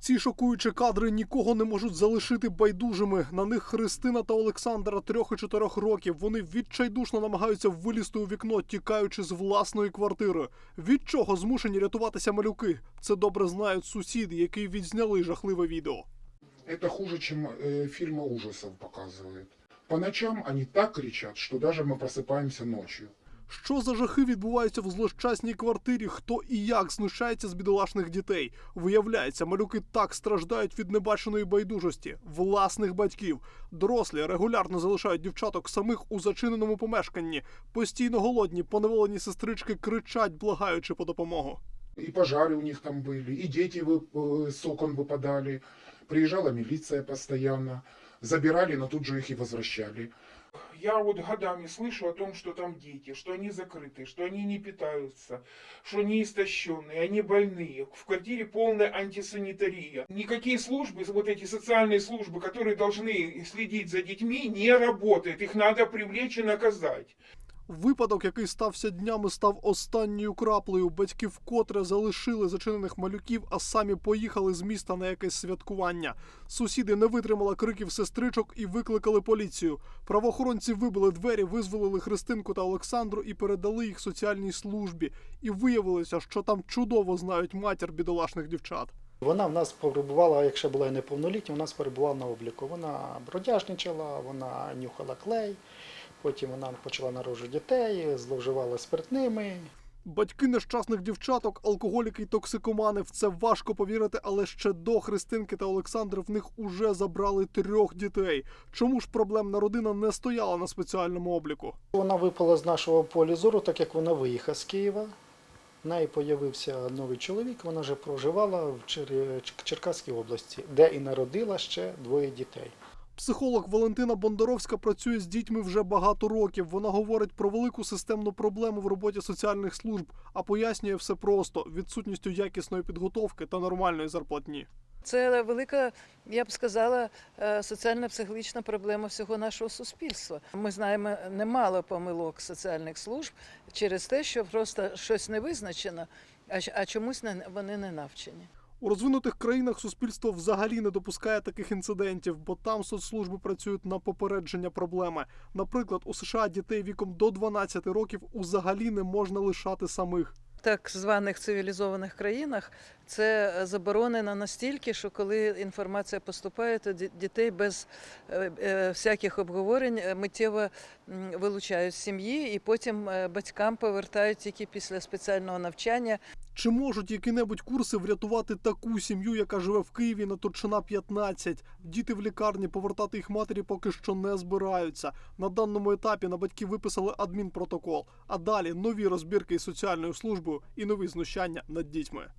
Ці шокуючі кадри нікого не можуть залишити байдужими. На них Христина та Олександра трьох і чотирьох років. Вони відчайдушно намагаються вилізти у вікно, тікаючи з власної квартири. Від чого змушені рятуватися малюки? Це добре знають сусіди, які відзняли жахливе відео. Это хуже, чем э, фильмы ужасов показывают. По ночам они так кричат, что даже мы просыпаемся ночью. Що за жахи відбуваються в злощасній квартирі? Хто і як знущається з бідолашних дітей? Виявляється, малюки так страждають від небаченої байдужості власних батьків. Дорослі регулярно залишають дівчаток самих у зачиненому помешканні. Постійно голодні, поневолені сестрички кричать, благаючи по допомогу. И пожары у них там были, и дети вы- э, с окон выпадали. Приезжала милиция постоянно. Забирали, но тут же их и возвращали. Я вот годами слышу о том, что там дети, что они закрыты, что они не питаются, что они истощенные, они больные. В квартире полная антисанитария. Никакие службы, вот эти социальные службы, которые должны следить за детьми, не работают. Их надо привлечь и наказать. Випадок, який стався днями, став останньою краплею. Батьки вкотре залишили зачинених малюків, а самі поїхали з міста на якесь святкування. Сусіди не витримали криків сестричок і викликали поліцію. Правоохоронці вибили двері, визволили Христинку та Олександру і передали їх соціальній службі. І виявилося, що там чудово знають матір бідолашних дівчат. Вона в нас перебувала, якщо була неповнолітня, у нас перебувала на обліку. Вона бродяжничала, вона нюхала клей, потім вона почала народжувати дітей, зловживала спиртними. Батьки нещасних дівчаток, алкоголіки й токсикомани. В це важко повірити, але ще до Христинки та Олександри в них уже забрали трьох дітей. Чому ж проблемна родина не стояла на спеціальному обліку? Вона випала з нашого полі зору, так як вона виїхала з Києва. В неї з'явився новий чоловік, вона вже проживала в Черкаській області, де і народила ще двоє дітей. Психолог Валентина Бондаровська працює з дітьми вже багато років. Вона говорить про велику системну проблему в роботі соціальних служб, а пояснює все просто відсутністю якісної підготовки та нормальної зарплатні. Це велика, я б сказала, е, соціально-психологічна проблема всього нашого суспільства. Ми знаємо немало помилок соціальних служб через те, що просто щось не визначено, а чомусь вони не навчені. У розвинутих країнах суспільство взагалі не допускає таких інцидентів, бо там соцслужби працюють на попередження проблеми. Наприклад, у США дітей віком до 12 років взагалі не можна лишати самих. Так званих цивілізованих країнах це е, заборонено настільки, що коли інформація поступає, то дітей без е, е, всяких обговорень миттєво вилучають з сім'ї і потім батькам повертають тільки після спеціального навчання. Чи можуть які-небудь курси врятувати таку сім'ю, яка живе в Києві на Турчина 15? Діти в лікарні повертати їх матері поки що не збираються. На даному етапі на батьків виписали адмінпротокол, а далі нові розбірки із соціальною службою і нові знущання над дітьми.